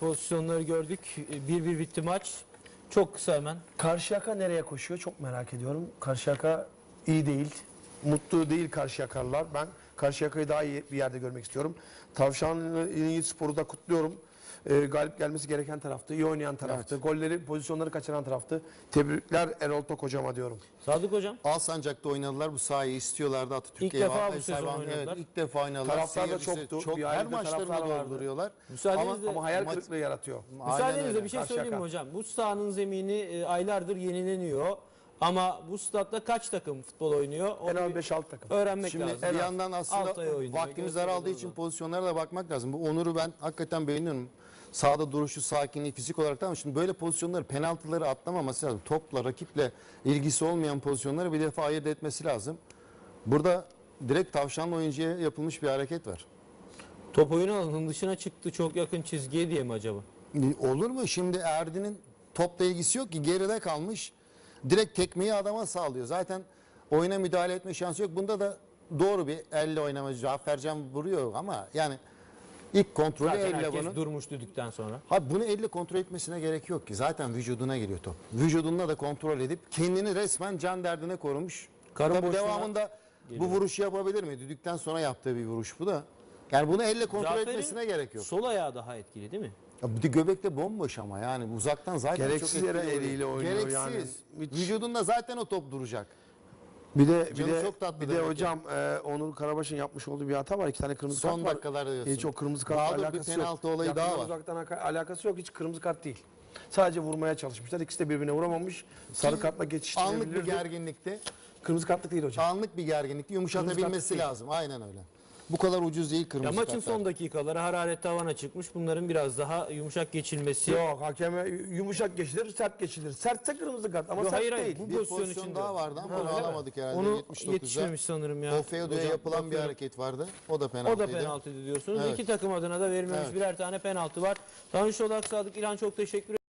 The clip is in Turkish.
pozisyonları gördük. 1-1 bitti maç. Çok kısa hemen. Karşıyaka nereye koşuyor çok merak ediyorum. Karşıyaka iyi değil. Mutlu değil Karşıyakalılar. Ben Karşıyaka'yı daha iyi bir yerde görmek istiyorum. Tavşanlı Spor'u da kutluyorum. Ee, galip gelmesi gereken taraftı. iyi oynayan taraftı. Golleri, pozisyonları kaçıran taraftı. Tebrikler Erol Tok hocama diyorum. Sadık hocam. Alsancak'ta oynadılar bu sahayı istiyorlardı Atatürk İlk defa bu sezon oynadılar. Evet, ilk defa oynadılar. Taraftar da Seyircisi çoktu. Çok, Bir her maçlarını taraftar vardı. dolduruyorlar. Müsaadenizle, Ama hayal maç- kırıklığı yaratıyor. Aynen müsaadenizle öyle. bir şey Karşıyaka. söyleyeyim mi hocam? Bu sahanın zemini e, aylardır yenileniyor. Ama bu statta kaç takım futbol oynuyor? Onu En az bir 5-6 takım. öğrenmek Şimdi lazım. bir yandan aslında Altay oynuyor, vaktimiz Göztepe daraldığı için pozisyonlara da bakmak lazım. Bu Onur'u ben hakikaten beğeniyorum. Sağda duruşu, sakinliği, fizik olarak tamam. Şimdi böyle pozisyonları, penaltıları atlamaması lazım. Topla, rakiple ilgisi olmayan pozisyonları bir defa ayırt etmesi lazım. Burada direkt tavşanlı oyuncuya yapılmış bir hareket var. Top oyun alanının dışına çıktı çok yakın çizgiye diye mi acaba? Olur mu? Şimdi Erdi'nin topla ilgisi yok ki geride kalmış. Direkt tekmeyi adama sağlıyor. Zaten oyuna müdahale etme şansı yok. Bunda da doğru bir elle oynama. Cafercan vuruyor ama yani ilk kontrolü Zaten elle herkes bunun. durmuş düdükten sonra. Abi bunu elle kontrol etmesine gerek yok ki. Zaten vücuduna geliyor top. Vücudunda da kontrol edip kendini resmen can derdine korumuş. Karın Tabii boşluğuna devamında bu vuruşu yapabilir mi? Düdükten sonra yaptığı bir vuruş bu da. Yani bunu elle kontrol Cafer'in etmesine gerek yok. Sol ayağı daha etkili değil mi? Ya de göbekte bomboş ama yani uzaktan zaten Gereksiz çok yere etkili oluyor. eliyle oynuyor Gereksiz. yani. Hiç- Vücudunda zaten o top duracak. Bir de bir Canı de, çok tatlı bir de demek ki. hocam e, Onur Karabaş'ın yapmış olduğu bir hata var. İki tane kırmızı Son kart var. dakikalarda diyorsun. Hiç o kırmızı kartla Daha da bir alakası penaltı yok. olayı daha Yakından var. Uzaktan aka- alakası yok. Hiç kırmızı kart değil. Sadece vurmaya çalışmışlar. İkisi de birbirine vuramamış. Sarı kartla Anlık bir geçiştirebilirdi. gerginlikte, Kırmızı kartlık değil hocam. anlık bir gerginlikte yumuşatabilmesi lazım. Aynen öyle. Bu kadar ucuz değil Ya kırmızı maçın kartlar. son dakikaları hararet tavana çıkmış. Bunların biraz daha yumuşak geçilmesi. Yok hakeme yumuşak geçilir, sert geçilir. Sertse kırmızı kart ama Yok, sert hayır, hayır. değil. Bu Bir pozisyon pozisyon için daha vardı ama onu öyle mi? alamadık herhalde Onu 79'da. yetişmemiş sanırım ya. O Feodo'ya Hocam, yapılan bir bakıyorum. hareket vardı. O da O penaltıydı. da penaltı diyorsunuz. Evet. İki takım adına da verilmemiş Evet. birer tane penaltı var. Tanju Çolak, Sadık İlhan çok teşekkür